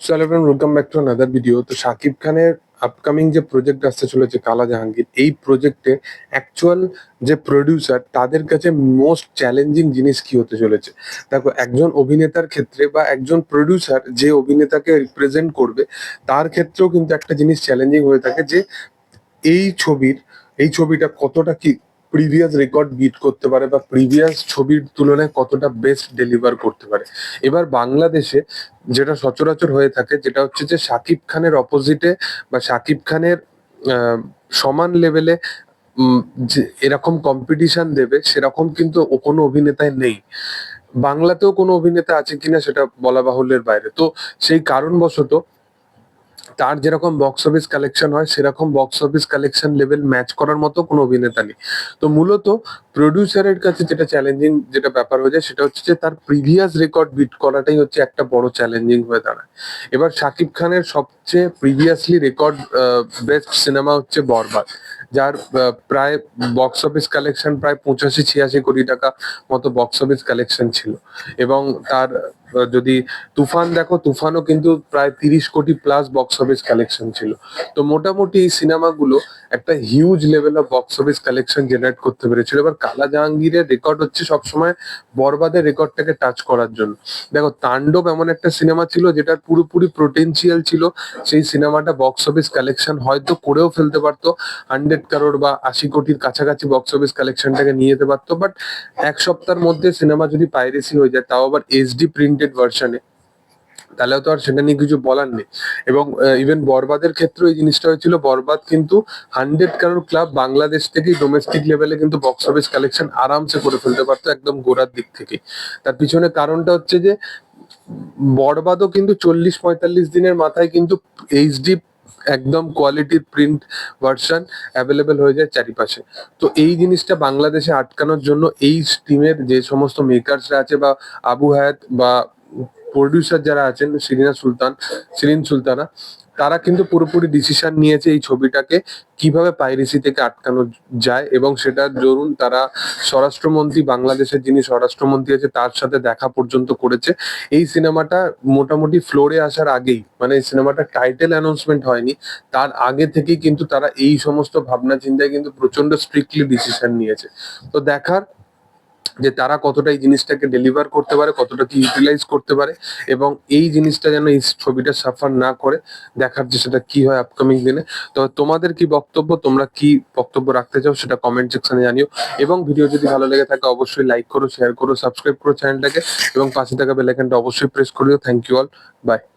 So friend welcome back to another video তো শাকিব খানের upcoming যে প্রজেক্ট আসতে চলেছে কালা জাহাঙ্গীর এই প্রজেক্টে অ্যাকচুয়াল যে প্রডিউসার তাদের কাছে মোস্ট চ্যালেঞ্জিং জিনিস কি হতে চলেছে? দেখো, একজন অভিনেতার ক্ষেত্রে বা একজন প্রডিউসার যে অভিনেতাকে রিপ্রেজেন্ট করবে, তার ক্ষেত্রেও কিন্তু একটা জিনিস চ্যালেঞ্জিং হয়ে থাকে যে এই ছবির, এই ছবিটা কতটা কি প্রিভিয়াস রেকর্ড বিট করতে পারে বা প্রিভিয়াস ছবির তুলনায় কতটা বেস্ট ডেলিভার করতে পারে। এবার বাংলাদেশে যেটা সচরাচর হয়ে থাকে, যেটা হচ্ছে যে শাকিব খানের অপোজিটে বা শাকিব খানের সমান লেভেলে এরকম কম্পিটিশন দেবে, সেরকম কিন্তু ও কোনো অভিনেতায় নেই। বাংলাতেও কোনো অভিনেতা আছে কিনা সেটা বলা বাহুল্যের বাইরে। তো সেই কারণবশত তার যেরকম বক্স অফিস কালেকশন হয়, সেরকম box office collection level match করার মতো কোনো অভিনেতা নেই। তো মূলত প্রডিউসারের কাছে যেটা চ্যালেঞ্জিং যেটা ব্যাপার হয়ে যায়, সেটা হচ্ছে যে তার প্রিভিয়াস রেকর্ড বিট করাটাই হচ্ছে একটা বড় চ্যালেঞ্জিং হয়ে দাঁড়ায়। এবার শাকিব খানের সবচেয়ে প্রিভিয়াসলি রেকর্ড বেস্ট সিনেমা হচ্ছে বরবাদ, যার প্রায় বক্স অফিস কালেকশন প্রায় পঁচাশি, ছিয়াশি কোটি টাকা মতো বক্স অফিস কালেকশন ছিল। এবং তার যদি তুফান দেখো, তুফানও কিন্তু প্রায় তিরিশ কোটি প্লাস বক্স অফিস কালেকশন ছিল। তো মোটামুটি সিনেমাগুলো একটা huge level of box office collection generate করতে পেরেছিল। এবার কালা জাহাঙ্গীরের রেকর্ড হচ্ছে সবসময় বরবাদের রেকর্ডটাকে টাচ করার জন্য। দেখো, তাণ্ডব এমন একটা সিনেমা ছিল যেটার পুরোপুরি পোটেনশিয়াল ছিল। সেই সিনেমাটা বক্স অফিস কালেকশন হয়তো করেও ফেলতে পারতো। হান্ড্রেড কারোর বা আশি কোটির কাছাকাছি বক্স অফিস কালেকশনটাকে নিয়ে যেতে পারতো। বাট এক সপ্তাহের মধ্যে সিনেমা যদি পাইরেসি হয়ে যায়, তাও আবার এইচডি প্রিন্টেড ভার্সনে তাহলেও তো আর সেটা নিয়ে কিছু বলার নেই। এবং ইভেন বরবাদের ক্ষেত্রে এই জিনিসটা হয়েছিল, বরবাদ কিন্তু হান্ড্রেড কারোর ক্লাব বাংলাদেশ থেকেই ডোমেস্টিক লেভেলে কিন্তু বক্স অফিস কালেকশন আরামসে করে ফেলতে পারতো একদম গোড়ার দিক থেকে। তার পিছনে কারণটা হচ্ছে যে, বরবাদও কিন্তু চল্লিশ পঁয়তাল্লিশ দিনের মাথায় কিন্তু এইচডি একদম কোয়ালিটির প্রিন্ট ভার্সন অ্যাভেলেবেল হয়ে যায় চারিপাশে। তো এই জিনিসটা বাংলাদেশে আটকানোর জন্য এই টিমের যে সমস্ত মেকার্সরা আছে বা আবু হায়াত বা প্রডিউসার যারা আছেন শিরিনা সুলতান শিরিন সুলতানা, তারা কিন্তু পুরোপুরি ডিসিশন নিয়েছে এই ছবিটাকে কীভাবে পাইরেসি থেকে আটকানো যায় এবং সেটা দরুন তারা স্বরাষ্ট্রমন্ত্রী, বাংলাদেশের যিনি স্বরাষ্ট্রমন্ত্রী আছে, তার সাথে দেখা পর্যন্ত করেছে। এই সিনেমাটা মোটামুটি ফ্লোরে আসার আগেই মানে সিনেমাটা টাইটেল অ্যানাউন্সমেন্ট হয়নি, তার আগে থেকেই কিন্তু তারা এই সমস্ত ভাবনা চিন্তায় কিন্তু প্রচণ্ড স্ট্রিক্টলি ডিসিশন নিয়েছে। তো দেখার যে তারা কতটা এই জিনিসটাকে ডেলিভার করতে পারে, কতটা কি ইউটিলাইজ করতে পারে এবং এই জিনিসটা যেন এই ছবিটা সাফার না করে, দেখার যে সেটা কি হয় আপকামিং দিনে। তো তোমাদের কি বক্তব্য, তোমরা কি বক্তব্য রাখতে চাও সেটা কমেন্ট সেকশনে জানিও। এবং ভিডিও যদি ভালো লেগে থাকে অবশ্যই লাইক করো শেয়ার করো সাবস্ক্রাইব করো চ্যানেলটাকে এবং পাশে থাকা বেল আইকনটা অবশ্যই প্রেস করিও। Thank you all by